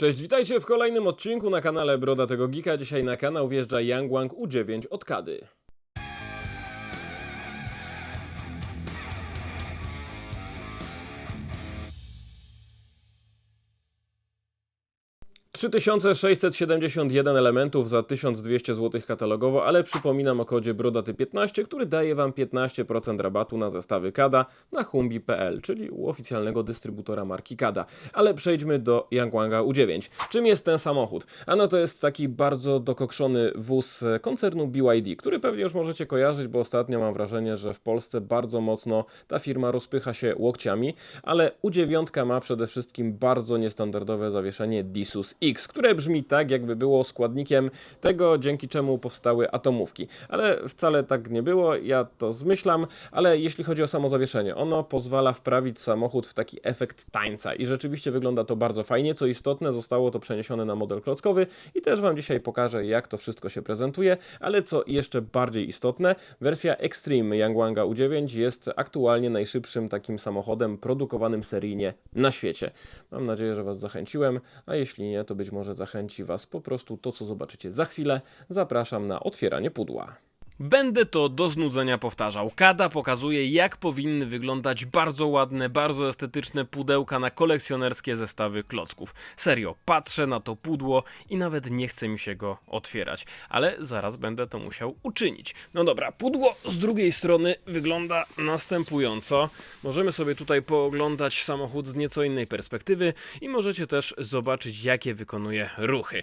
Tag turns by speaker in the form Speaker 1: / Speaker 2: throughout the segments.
Speaker 1: Cześć, witajcie w kolejnym odcinku na kanale Brodatego Geeka. Dzisiaj na kanał wjeżdża Yangwang U9 od Kady. ...3671 elementów za 1200 zł katalogowo, ale przypominam o kodzie BRODATY15, który daje Wam 15% rabatu na zestawy KADA na humbi.pl, czyli u oficjalnego dystrybutora marki KADA. Ale przejdźmy do Yangwanga U9. Czym jest ten samochód? Ano to jest taki bardzo dokokszony wóz koncernu BYD, który pewnie już możecie kojarzyć, bo ostatnio mam wrażenie, że w Polsce bardzo mocno ta firma rozpycha się łokciami, ale U9 ma przede wszystkim bardzo niestandardowe zawieszenie Disus X, które brzmi tak, jakby było składnikiem tego, dzięki czemu powstały atomówki. Ale wcale tak nie było, ja to zmyślam, ale jeśli chodzi o samo zawieszenie, ono pozwala wprawić samochód w taki efekt tańca i rzeczywiście wygląda to bardzo fajnie. Co istotne, zostało to przeniesione na model klockowy i też Wam dzisiaj pokażę, jak to wszystko się prezentuje, ale co jeszcze bardziej istotne, wersja Extreme Yangwanga U9 jest aktualnie najszybszym takim samochodem produkowanym seryjnie na świecie. Mam nadzieję, że Was zachęciłem, a jeśli nie, to być może zachęci Was po prostu to, co zobaczycie za chwilę. Zapraszam na otwieranie pudła.
Speaker 2: Będę to do znudzenia powtarzał. Kada pokazuje, jak powinny wyglądać bardzo ładne, bardzo estetyczne pudełka na kolekcjonerskie zestawy klocków. Serio, patrzę na to pudło i nawet nie chce mi się go otwierać, ale zaraz będę to musiał uczynić. No dobra, pudło z drugiej strony wygląda następująco. Możemy sobie tutaj pooglądać samochód z nieco innej perspektywy i możecie też zobaczyć, jakie wykonuje ruchy.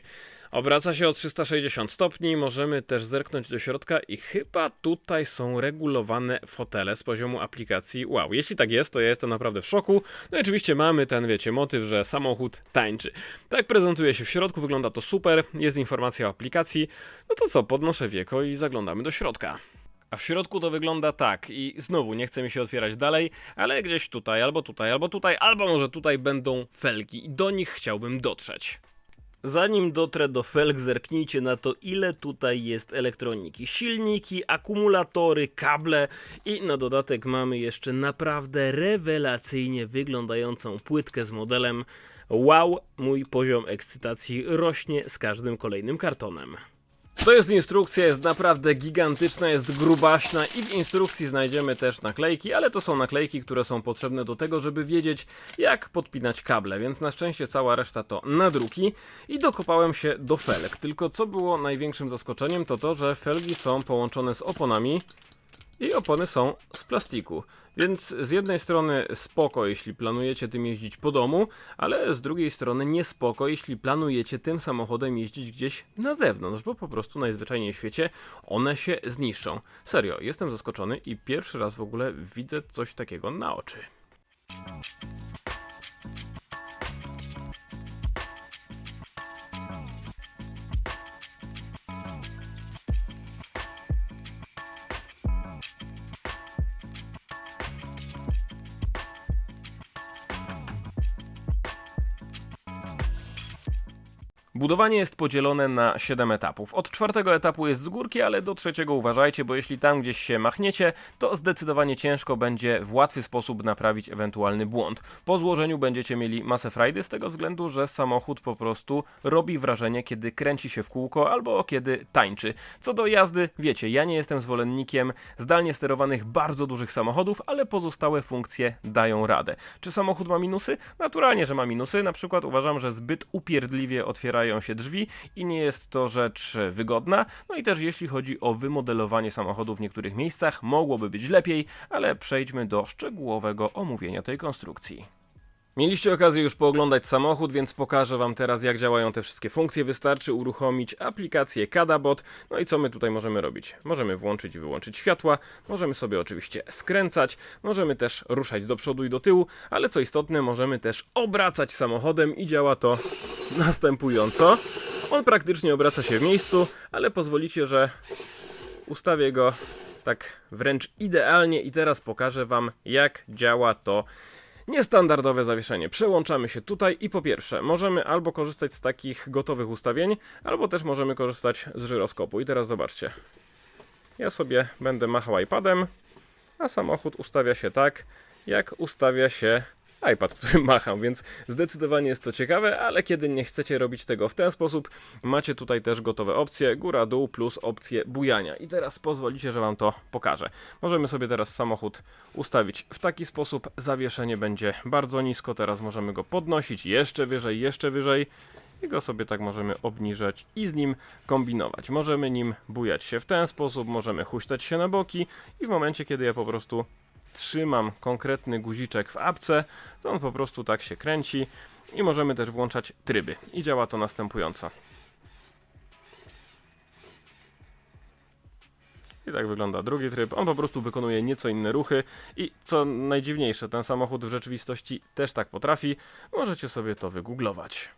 Speaker 2: Obraca się o 360 stopni, możemy też zerknąć do środka i chyba tutaj są regulowane fotele z poziomu aplikacji Wow. Jeśli tak jest, to ja jestem naprawdę w szoku. No i oczywiście mamy ten, wiecie, motyw, że samochód tańczy. Tak prezentuje się w środku, wygląda to super, jest informacja o aplikacji. No to co, podnoszę wieko i zaglądamy do środka. A w środku to wygląda tak i znowu nie chce mi się otwierać dalej, ale gdzieś tutaj, albo tutaj, albo tutaj, albo może tutaj będą felgi i do nich chciałbym dotrzeć. Zanim dotrę do felg, zerknijcie na to, ile tutaj jest elektroniki. Silniki, akumulatory, kable i na dodatek mamy jeszcze naprawdę rewelacyjnie wyglądającą płytkę z modelem. Wow, mój poziom ekscytacji rośnie z każdym kolejnym kartonem. To jest instrukcja, jest naprawdę gigantyczna, jest grubaśna i w instrukcji znajdziemy też naklejki, ale to są naklejki, które są potrzebne do tego, żeby wiedzieć jak podpinać kable, więc na szczęście cała reszta to nadruki i dokopałem się do felg. Tylko co było największym zaskoczeniem to to, że felgi są połączone z oponami i opony są z plastiku. Więc z jednej strony spoko, jeśli planujecie tym jeździć po domu, ale z drugiej strony nie spoko, jeśli planujecie tym samochodem jeździć gdzieś na zewnątrz, bo po prostu najzwyczajniej w świecie one się zniszczą. Serio, jestem zaskoczony i pierwszy raz w ogóle widzę coś takiego na oczy. Budowanie jest podzielone na 7 etapów. Od czwartego etapu jest z górki, ale do trzeciego uważajcie, bo jeśli tam gdzieś się machniecie, to zdecydowanie ciężko będzie w łatwy sposób naprawić ewentualny błąd. Po złożeniu będziecie mieli masę frajdy z tego względu, że samochód po prostu robi wrażenie, kiedy kręci się w kółko albo kiedy tańczy. Co do jazdy, wiecie, ja nie jestem zwolennikiem zdalnie sterowanych bardzo dużych samochodów, ale pozostałe funkcje dają radę. Czy samochód ma minusy? Naturalnie, że ma minusy. Na przykład uważam, że zbyt upierdliwie otwierają się drzwi i nie jest to rzecz wygodna. No i też jeśli chodzi o wymodelowanie samochodu w niektórych miejscach, mogłoby być lepiej, ale przejdźmy do szczegółowego omówienia tej konstrukcji. Mieliście okazję już pooglądać samochód, więc pokażę Wam teraz jak działają te wszystkie funkcje. Wystarczy uruchomić aplikację Kadabot. No i co my tutaj możemy robić? Możemy włączyć i wyłączyć światła, możemy sobie oczywiście skręcać, możemy też ruszać do przodu i do tyłu, ale co istotne, możemy też obracać samochodem i działa to następująco. On praktycznie obraca się w miejscu, ale pozwolicie, że ustawię go tak wręcz idealnie i teraz pokażę Wam jak działa to Niestandardowe zawieszenie. Przełączamy się tutaj i po pierwsze, możemy albo korzystać z takich gotowych ustawień, albo też możemy korzystać z żyroskopu. I teraz zobaczcie. Ja sobie będę machał iPadem, a samochód ustawia się tak, jak ustawia się
Speaker 1: iPad, którym macham, więc zdecydowanie jest to ciekawe, ale kiedy nie chcecie robić tego w ten sposób, macie tutaj też gotowe opcje, góra, dół plus opcję bujania. I teraz pozwolicie, że Wam to pokażę. Możemy sobie teraz samochód ustawić w taki sposób, zawieszenie będzie bardzo nisko, teraz możemy go podnosić jeszcze wyżej, jeszcze wyżej i go sobie tak możemy obniżać i z nim kombinować. Możemy nim bujać się w ten sposób, możemy huśtać się na boki i w momencie, kiedy ja po prostu trzymam konkretny guziczek w apce, to on po prostu tak się kręci i możemy też włączać tryby. I działa to następująco. I tak wygląda drugi tryb. On po prostu wykonuje nieco inne ruchy i co najdziwniejsze, ten samochód w rzeczywistości też tak potrafi. Możecie sobie to wygooglować.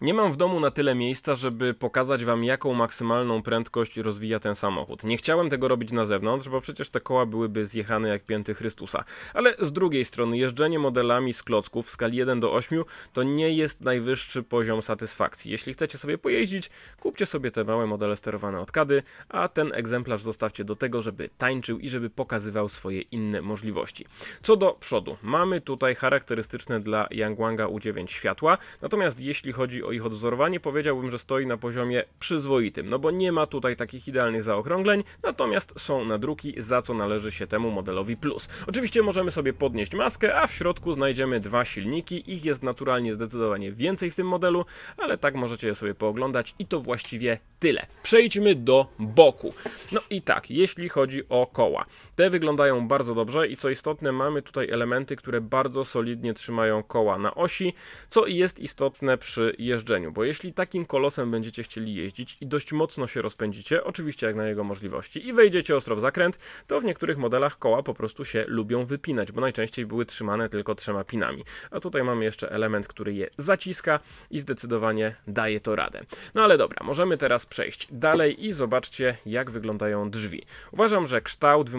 Speaker 1: Nie mam w domu na tyle miejsca, żeby pokazać wam jaką maksymalną prędkość rozwija ten samochód. Nie chciałem tego robić na zewnątrz, bo przecież te koła byłyby zjechane jak pięty Chrystusa. Ale z drugiej strony jeżdżenie modelami z klocków w skali 1 do 8 to nie jest najwyższy poziom satysfakcji. Jeśli chcecie sobie pojeździć, kupcie sobie te małe modele sterowane od Kady, a ten egzemplarz zostawcie do tego, żeby tańczył i żeby pokazywał swoje inne możliwości. Co do przodu, mamy tutaj charakterystyczne dla Yangwanga U9 światła, natomiast jeśli chodzi o ich odwzorowanie, powiedziałbym, że stoi na poziomie przyzwoitym, no bo nie ma tutaj takich idealnych zaokrągleń, natomiast są nadruki, za co należy się temu modelowi plus. Oczywiście możemy sobie podnieść maskę, a w środku znajdziemy dwa silniki, ich jest naturalnie zdecydowanie więcej w tym modelu, ale tak możecie je sobie pooglądać i to właściwie tyle. Przejdźmy do boku. No i tak, jeśli chodzi o koła. Te wyglądają bardzo dobrze i co istotne, mamy tutaj elementy, które bardzo solidnie trzymają koła na osi, co jest istotne przy jeżdżeniu, bo jeśli takim kolosem będziecie chcieli jeździć i dość mocno się rozpędzicie, oczywiście jak na jego możliwości, i wejdziecie ostro w zakręt, to w niektórych modelach koła po prostu się lubią wypinać, bo najczęściej były trzymane tylko trzema pinami. A tutaj mamy jeszcze element, który je zaciska i zdecydowanie daje to radę. No ale dobra, możemy teraz przejść dalej i zobaczcie, jak wyglądają drzwi. Uważam, że kształt,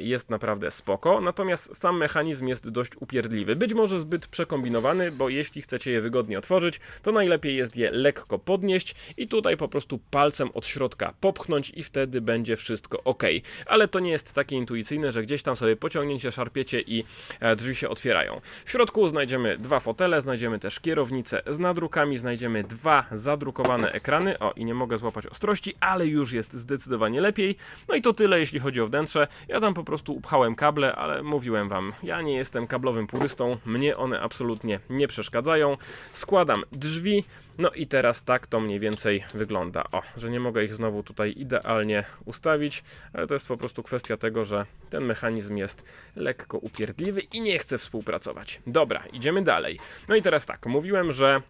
Speaker 1: jest naprawdę spoko, natomiast sam mechanizm jest dość upierdliwy. Być może zbyt przekombinowany, bo jeśli chcecie je wygodnie otworzyć, to najlepiej jest je lekko podnieść i tutaj po prostu palcem od środka popchnąć i wtedy będzie wszystko ok. Ale to nie jest takie intuicyjne, że gdzieś tam sobie pociągnięcie, szarpiecie i e, drzwi się otwierają. W środku znajdziemy dwa fotele, znajdziemy też kierownicę z nadrukami, znajdziemy dwa zadrukowane ekrany. O, i nie mogę złapać ostrości, ale już jest zdecydowanie lepiej. No i to tyle, jeśli chodzi o wnętrze. Ja tam po prostu upchałem kable, ale mówiłem wam, ja nie jestem kablowym purystą, mnie one absolutnie nie przeszkadzają. Składam drzwi, no i teraz tak to mniej więcej wygląda. O, że nie mogę ich znowu tutaj idealnie ustawić, ale to jest po prostu kwestia tego, że ten mechanizm jest lekko upierdliwy i nie chce współpracować. Dobra, idziemy dalej. No i teraz tak, mówiłem, że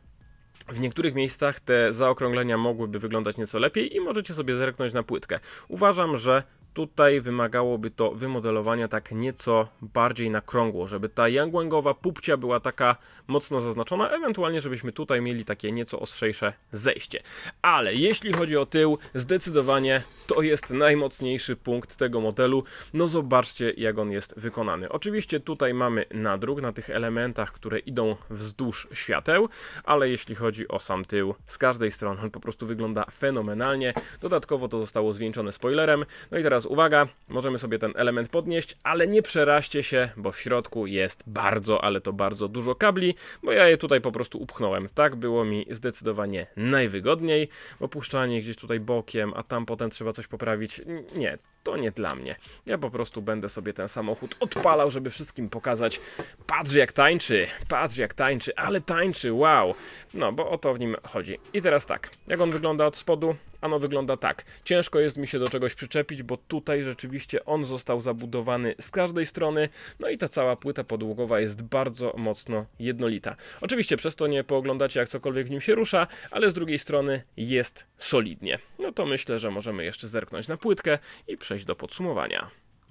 Speaker 1: w niektórych miejscach te zaokrąglenia mogłyby wyglądać nieco lepiej i możecie sobie zerknąć na płytkę. Uważam, że tutaj wymagałoby to wymodelowania tak nieco bardziej na krągło, żeby ta yangwangowa pupcia była taka mocno zaznaczona, ewentualnie żebyśmy tutaj mieli takie nieco ostrzejsze zejście. Ale jeśli chodzi o tył, zdecydowanie to jest najmocniejszy punkt tego modelu. No zobaczcie jak on jest wykonany. Oczywiście tutaj mamy nadruk na tych elementach, które idą wzdłuż świateł, ale jeśli chodzi o sam tył, z każdej strony on po prostu wygląda fenomenalnie. Dodatkowo to zostało zwieńczone spoilerem. No i teraz uwaga, możemy sobie ten element podnieść, ale nie przeraźcie się, bo w środku jest bardzo, ale to bardzo dużo kabli, bo ja je tutaj po prostu upchnąłem. Tak było mi zdecydowanie najwygodniej, bo puszczanie gdzieś tutaj bokiem, a tam potem trzeba coś poprawić, nie, to nie dla mnie. Ja po prostu będę sobie ten samochód odpalał, żeby wszystkim pokazać, patrz jak tańczy, patrz jak tańczy, ale tańczy, wow. No, bo o to w nim chodzi. I teraz tak, jak on wygląda od spodu? Ano wygląda tak. Ciężko jest mi się do czegoś przyczepić, bo tutaj rzeczywiście on został zabudowany z każdej strony, no i ta cała płyta podłogowa jest bardzo mocno jednolita. Oczywiście przez to nie pooglądacie jak cokolwiek w nim się rusza, ale z drugiej strony jest solidnie. No to myślę, że możemy jeszcze zerknąć na płytkę i przejść do podsumowania.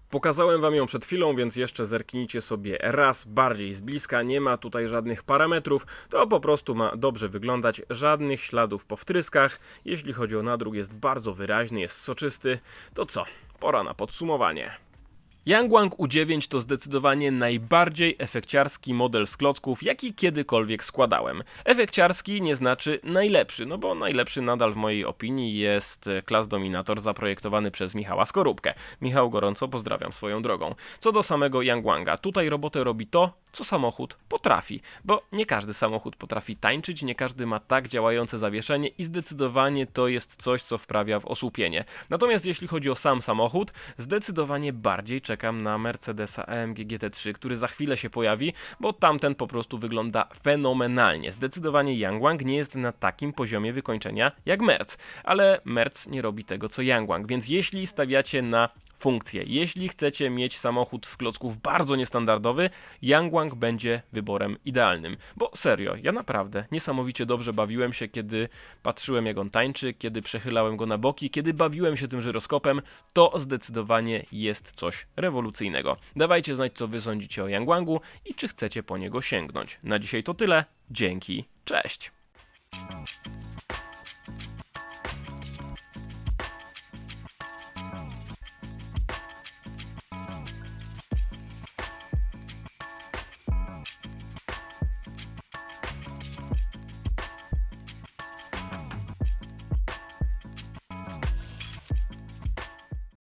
Speaker 1: Pokazałem wam ją przed chwilą, więc jeszcze zerknijcie sobie raz bardziej z bliska. Nie ma tutaj żadnych parametrów, to po prostu ma dobrze wyglądać, żadnych śladów po wtryskach. Jeśli chodzi o nadruk, jest bardzo wyraźny, jest soczysty. To co? Pora na podsumowanie. Yangwang U9 to zdecydowanie najbardziej efekciarski model z klocków, jaki kiedykolwiek składałem. Efekciarski nie znaczy najlepszy, no bo najlepszy nadal w mojej opinii jest Class Dominator zaprojektowany przez Michała Skorupkę. Michał gorąco pozdrawiam swoją drogą. Co do samego Yangwanga, tutaj robotę robi to,
Speaker 2: co samochód potrafi. Bo nie każdy samochód potrafi tańczyć, nie każdy ma tak działające zawieszenie i zdecydowanie to jest coś, co wprawia w osłupienie. Natomiast jeśli chodzi o sam samochód, zdecydowanie bardziej czekam na Mercedesa AMG GT3, który za chwilę się pojawi, bo tamten po prostu wygląda fenomenalnie. Zdecydowanie Yangwang nie jest na takim poziomie wykończenia jak Merc, ale Merc nie robi tego co Yangwang, więc jeśli stawiacie na funkcję. Jeśli chcecie mieć samochód z klocków bardzo niestandardowy, Yangwang będzie wyborem idealnym. Bo serio, ja naprawdę niesamowicie dobrze bawiłem się, kiedy patrzyłem jak on tańczy, kiedy przechylałem go na boki, kiedy bawiłem się tym żyroskopem, to zdecydowanie jest coś rewolucyjnego. Dawajcie znać, co wy sądzicie o Yangwangu i czy chcecie po niego sięgnąć. Na dzisiaj to tyle. Dzięki, cześć!